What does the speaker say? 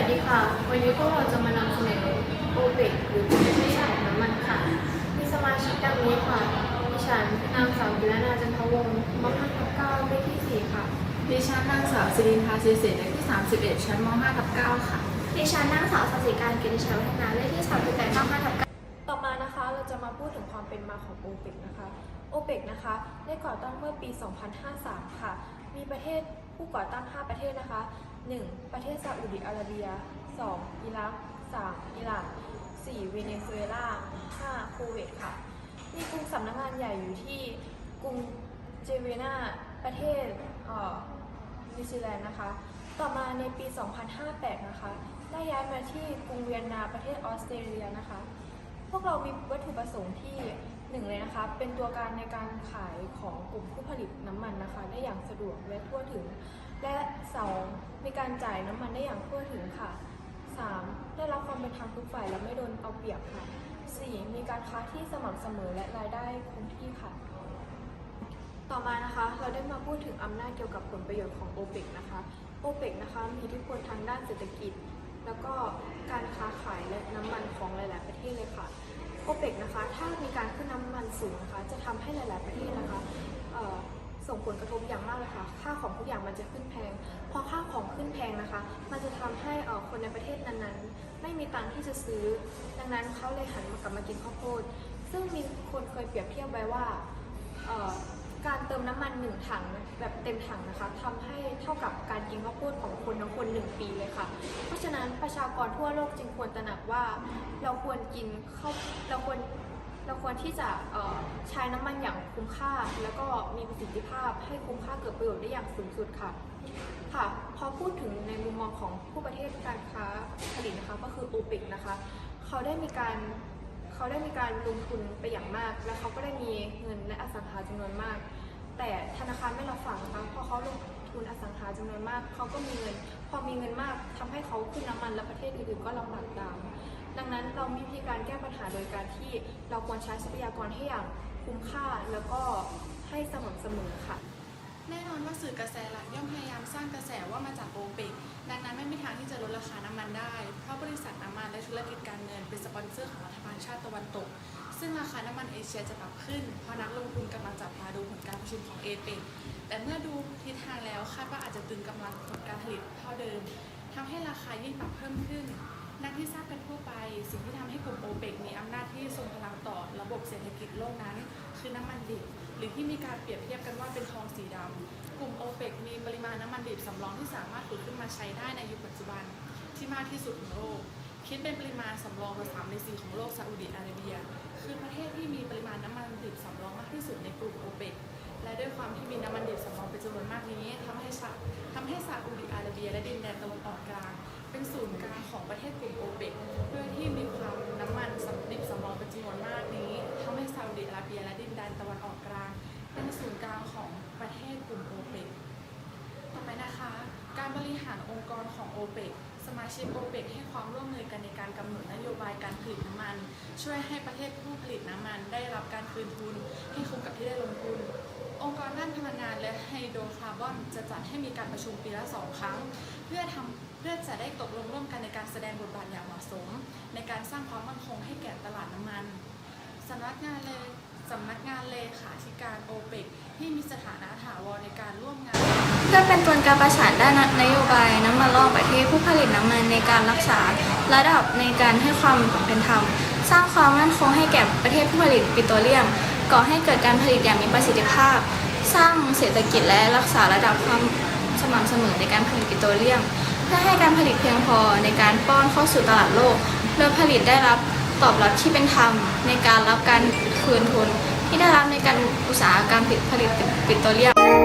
วัสดีค่ะ วันนี้พวกเราจะมานำเสนอโอเปกหรือประเทศชาติของน้ำมันค่ะ มีสมาชิกดังนี้ค่ะ ดิฉันนางสาวกิรนาจันทวงศ์มห้าทับเก้าเลขที่สี่ค่ะ ดิฉันนางสาวสิรินทาศิเศษเลขที่ 31 ชั้นม .5 ทับ9ค่ะ ดิฉันนางสาวสศิการกิติชัยวัฒนาเลขที่3 8 9 5ทับต่อมานะคะเราจะมาพูดถึงความเป็นมาของโอเปกนะคะ โอเปกนะคะได้ก่อตั้งเมื่อปี 2053 ค่ะ มีประเทศผู้ก่อตั้ง 5 ประเทศนะคะ 1. ประเทศซาอุดิอาระเบีย 2. อิรัก 3. อิหร่าน 4. เวเนซุเอลา 5. คูเวตค่ะ มีกรุงสำนักงานใหญ่อยู่ที่กรุงเจเวนาประเทศเอ่อนิวซีแลนด์นะคะ ต่อมาในปี 2058 นะคะ ได้ย้ายมาที่กรุงเวียนนาประเทศออสเตรเลียนะคะ พวกเรามีวัตถุประสงค์ที่หนึ่งเลยนะคะ เป็นตัวการในการขายของกลุ่มผู้ผลิตน้ำมันนะคะ ได้อย่างสะดวกและทั่วถึง และสองมีการจ่ายน้ำมันได้อย่างทั่วถึงค่ะสามได้รับความเป็นธรรมทุกฝ่ายและไม่โดนเอาเปรียบค่ะสี่มีการค้าที่สม่ำเสมอและรายได้คงที่ค่ะ ต่อมานะคะเราได้มาพูดถึงอำนาจเกี่ยวกับผลประโยชน์ของโอเปกนะคะโอเปกนะคะมีอิทธิพลทางด้านเศรษฐกิจ แล้วก็การค้าขายและน้ำมันของหลาย ๆ ประเทศเลยค่ะโอเปกนะคะถ้ามีการขึ้นน้ำมันสูงนะคะจะทำให้หลาย ๆ ประเทศนะคะ ส่งผลกระทบอย่างมากเลยค่ะ ค่าของทุกอย่างมันจะขึ้นแพง พอค่าของขึ้นแพงนะคะ มันจะทำให้คนในประเทศนั้นๆ ไม่มีตังค์ที่จะซื้อ ดังนั้นเขาเลยหันมากลับมากินข้าวโพด ซึ่งมีคนเคยเปรียบเทียบไว้ว่าการเติมน้ำมันหนึ่งถังแบบเต็มถังนะคะทำให้เท่ากับการกินข้าวโพดของคนทั้งคนหนึ่งปีเลยค่ะ เพราะฉะนั้นประชากรทั่วโลกจึงควรตระหนักว่า เราควรกินข้าวเราควร เราควรที่จะใช้น้ำมันอย่างคุ้มค่า แล้วก็มีประสิทธิภาพให้คุ้มค่าเกิดประโยชน์ได้อย่างสูงสุดค่ะค่ะพอพูดถึงในมุมมองของผู้ประเทศการค้าผลิตนะคะก็คือโอเปกนะคะเขาได้มีการเขาได้มีการลงทุนไปอย่างมาก และเขาก็ได้มีเงินและอสังหาจำนวนมาก แต่ธนาคารไม่รับฟังนะคะพอเขาลงทุนอสังหาจำนวนมากเขาก็มีเงิน พอมีเงินมากทำให้เขาขึ้นน้ำมันและประเทศอื่นๆก็ลำบากตาม ดังนั้นเรามีวิธีการแก้ปัญหาโดยการที่เราควรใช้ทรัพยากรให้อย่างคุ้มค่าแล้วก็ให้สม่ำเสมอค่ะ แน่นอนว่าสื่อกระแสหลักย่อมพยายามสร้างกระแสว่ามาจากโอเปกดังนั้นไม่มีทางที่จะลดราคาน้ำมันได้ เพราะบริษัทน้ำมันและธุรกิจการเงินเป็นสปอนเซอร์ของรัฐบาลชาติตะวันตก ซึ่งราคาน้ำมันเอเชียจะปรับขึ้น เพราะนักลงทุนกำลังจับตาดูผลการประชุมของเอเปกแต่เมื่อดูทิศทางแล้วคาดว่าอาจจะตึงกำลังผลการผลิตเท่าเดิมทำให้ราคายิ่งปรับเพิ่มขึ้นดังที่ทราบกัน ที่ทรงพลังต่อระบบเศรษฐกิจโลกนั้น คือน้ำมันดิบ หรือที่มีการเปรียบเทียบกันว่าเป็นทองสีดำกลุ่มโอเปกมีปริมาณน้ำมันดิบสำรองที่สามารถขุดขึ้นมาใช้ได้ในยุคปัจจุบันที่มากที่สุดของโลก คิดเป็นปริมาณสำรองละสามในสี่ของโลกซาอุดิอาระเบีย คือประเทศที่มีปริมาณน้ำมันดิบสำรองมากที่สุดในกลุ่มโอเปกและด้วยความที่มีน้ำมันดิบสำรองเป็นจำนวนมากนี้ทำให้ทำให้ซาอุดิอาระเบีย และดินแดนตะวันออกกลาง เป็นศูนย์กลางของประเทศกลุ่มโอเปกด้วยที่มีความน้ำมันสำดิบสำรองเป็นจำนวนมากนี้ทำให้ซาอุดิอาระเบียและดินแดนตะวันออกกลาง เป็นศูนย์กลางของประเทศกลุ่มโอเปกต่อไปนะคะ การบริหารองค์กรของโอเปกสมาชิกโอเปกให้ความร่วมมือกันในการกำหนดนโยบายการผลิตน้ำมัน ช่วยให้ประเทศผู้ผลิตน้ำมันได้รับการคืนทุนให้คุ้มกับที่ได้ลงทุนองค์กรด้านพลังงานและไฮโดรคาร์บอนจะจัดให้มีการประชุมปีละสองครั้ง เพื่อทำ เพื่อจะได้ตกลงร่วมกันในการแสดงบทบาทอย่างเหมาะสม ในการสร้างความมั่นคงให้แก่ตลาดน้ำมันสำนักงานเลสำนักงานเลขาธิการโอเปกที่มีสถานะถาวรในการร่วมงาน เพื่อเป็นตัวการประสานด้านนโยบายน้ำมันรอบประเทศผู้ผลิตน้ำมันในการรักษาระดับในการให้ความเป็นธรรม สร้างความมั่นคงให้แก่ประเทศผู้ผลิตปิโตรเลียม ก่อให้เกิดการผลิตอย่างมีประสิทธิภาพ สร้างเศรษฐกิจและรักษาระดับความสม่ำเสมอในการผลิตปิโตรเลียม เพื่อให้การผลิตเพียงพอในการป้อนเข้าสู่ตลาดโลก โดยผลิตได้รับตอบรับที่เป็นธรรมในการรับการคืนทุน ที่ได้รับในการอุตสาหกรรมผลิตปิโตรเลียม